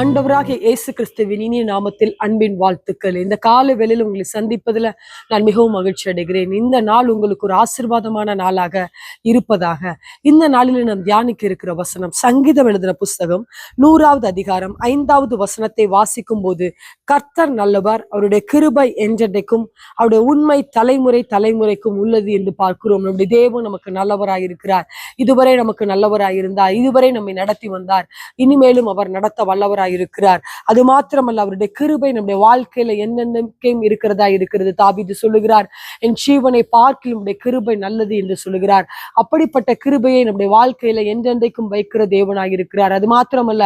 அண்டவராக இயேசு கிறிஸ்துவின் இனிய நாமத்தில் அன்பின் வாழ்த்துக்கள். இந்த கால வேளையில் உங்களை சந்திப்பதில் நான் மிகவும் மகிழ்ச்சி அடைகிறேன். இந்த நாள் உங்களுக்கு ஒரு ஆசீர்வாதமான நாளாக இருப்பதாக. இந்த நாளில் நாம் தியானிக்க இருக்கிற வசனம் சங்கீதம் எழுதின புஸ்தகம் நூறாவது அதிகாரம் ஐந்தாவது வசனத்தை வாசிக்கும் போது கர்த்தர் நல்லவர் அவருடைய கிருபை என்றென்றைக்கும் அவருடைய உண்மை தலைமுறை தலைமுறைக்கும் உள்ளது என்று பார்க்கிறோம். நம்முடைய தேவன் நமக்கு நல்லவராயிருக்கிறார் இதுவரை நமக்கு நல்லவராய் இருந்தார். இதுவரை நம்மை நடத்தி வந்தார். இனிமேலும் அவர் நடத்த வல்லவராய் இருக்கிறார். அது மாத்திரமல்ல அவருடைய கிருபை நம்முடைய வாழ்க்கையில என்னென்னைக்கும் இருக்கிறதா இருக்கிறது தாபிது சொல்லுகிறார். என் ஜீவனை பார்க்கில் நம்முடைய கிருபை நல்லது என்று சொல்லுகிறார். அப்படிப்பட்ட கிருபையை நம்முடைய வாழ்க்கையில என்றென்றைக்கும் வைக்கிற தேவனாய் இருக்கிறார். அது மாத்திரமல்ல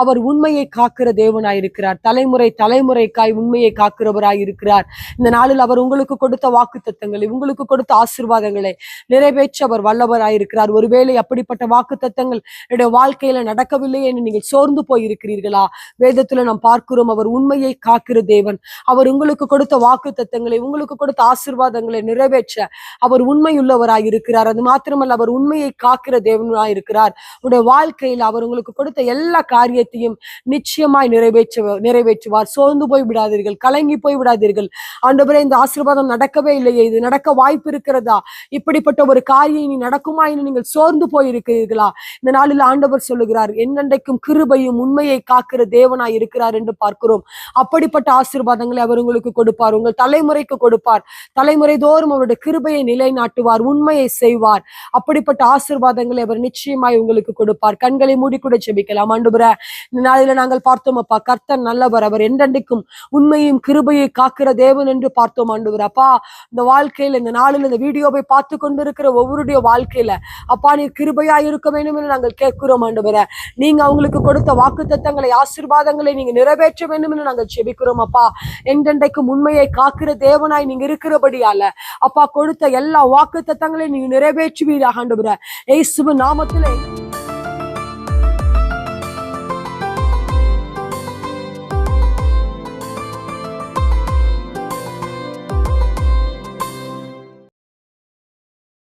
அவர் உண்மையை காக்கிற தேவனாய் இருக்கிறார். தலைமுறை தலைமுறைக்காய் உண்மையை காக்கிறவராய் இருக்கிறார். இந்த நாளில் அவர் உங்களுக்கு கொடுத்த வாக்கு தத்தங்களை உங்களுக்கு கொடுத்த ஆசிர்வாதங்களை நிறைவேற்ற அவர் வல்லவராயிருக்கிறார் ஒருவேளை அப்படிப்பட்ட வாக்கு தத்தங்கள் என்னுடைய வாழ்க்கையில நடக்கவில்லை என்று நீங்கள் சோர்ந்து போயிருக்கிறீர்களா? இருக்கிறீர்களா வேதத்துல நாம் பார்க்கிறோம் அவர் உண்மையை காக்கிற தேவன். அவர் உங்களுக்கு கொடுத்த வாக்கு தத்தங்களை உங்களுக்கு கொடுத்த ஆசிர்வாதங்களை நிறைவேற்ற அவர் உண்மையுள்ளவராய் இருக்கிறார். அது மாத்திரமல்ல அவர் உண்மையை காக்கிற தேவனாய் இருக்கிறார். உடைய வாழ்க்கையில் அவர் உங்களுக்கு கொடுத்த எல்லா காரியத்தையும் நிச்சயமாய் நிறைவேற்ற நிறைவேற்றுவார். சோர்ந்து போய் விடாதீர்கள் கலங்கி போய் விடாதீர்கள். ஆண்டவரே இந்த ஆசீர்வாதம் நடக்கவே இல்லையே. இது நடக்க வாய்ப்பு இருக்கிறதா? இப்படிப்பட்ட ஒரு காரியம் இனி நடக்குமா என்று நீங்கள் சோர்ந்து போயிருக்கிறீர்களா? இந்த நாளில் ஆண்டவர் சொல்லுகிறார் என்னென்றைக்கும் கிருபையும் உண்மையை கா காக்கிற தேவனாய் இருக்கிறார் என்று பார்க்கிறோம். அப்படிப்பட்ட ஆசீர்வாதங்களை அவர் உங்களுக்கு கொடுப்பார். உங்கள் தலைமுறைக்கு கொடுப்பார். தலைமுறை தோறும் அவருடைய கிருபையை நிலைநாட்டுவார் உண்மையை செய்வார். அப்படிப்பட்ட ஆசீர்வாதங்களை அவர் நிச்சயமாய் உங்களுக்கு கொடுப்பார். கண்களை மூடி கூட செபிக்கலாம் ஆண்டுபுர இந்த நாளில நாங்கள் பார்த்தோம் அப்பா கர்த்தர் நல்லவர். அவர் என்றென்றைக்கும் உண்மையும் கிருபையை காக்கிற தேவன் என்று பார்த்தோம் ஆண்டுபுர அப்பா இந்த வாழ்க்கையில இந்த நாளில் இந்த வீடியோவை பார்த்து கொண்டிருக்கிற ஒவ்வொருடைய வாழ்க்கையில அப்பா நீ கிருபையா இருக்க வேண்டும் என்று நாங்கள் கேட்கிறோம் ஆண்டுபுர நீங்க அவங்களுக்கு கொடுத்த வாக்கு தத்தங்களை ஆசீர்வாதங்களை நீங்க நிறைவேற்ற வேண்டும் என்று நாங்கள் செபிக்கிறோம் அப்பா. என்றென்றைக்கும் உண்மையை காக்கிற தேவனாய் நீங்க இருக்கிறபடியால அப்பா கொடுத்த எல்லா வாக்கு தத்தங்களையும் நீங்க நிறைவேற்றுவீராக ஆண்டவரே. இயேசுவின் நாமத்துல